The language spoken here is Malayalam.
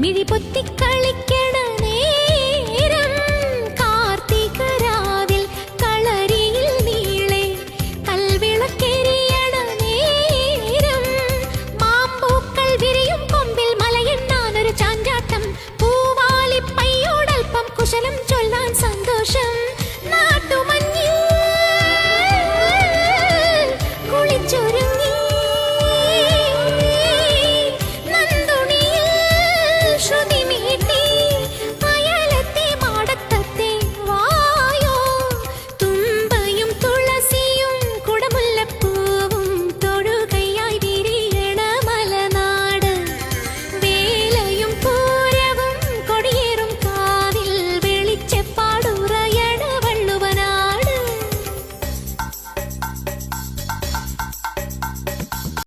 മിഴി പൊത്തിക്കളിക്ക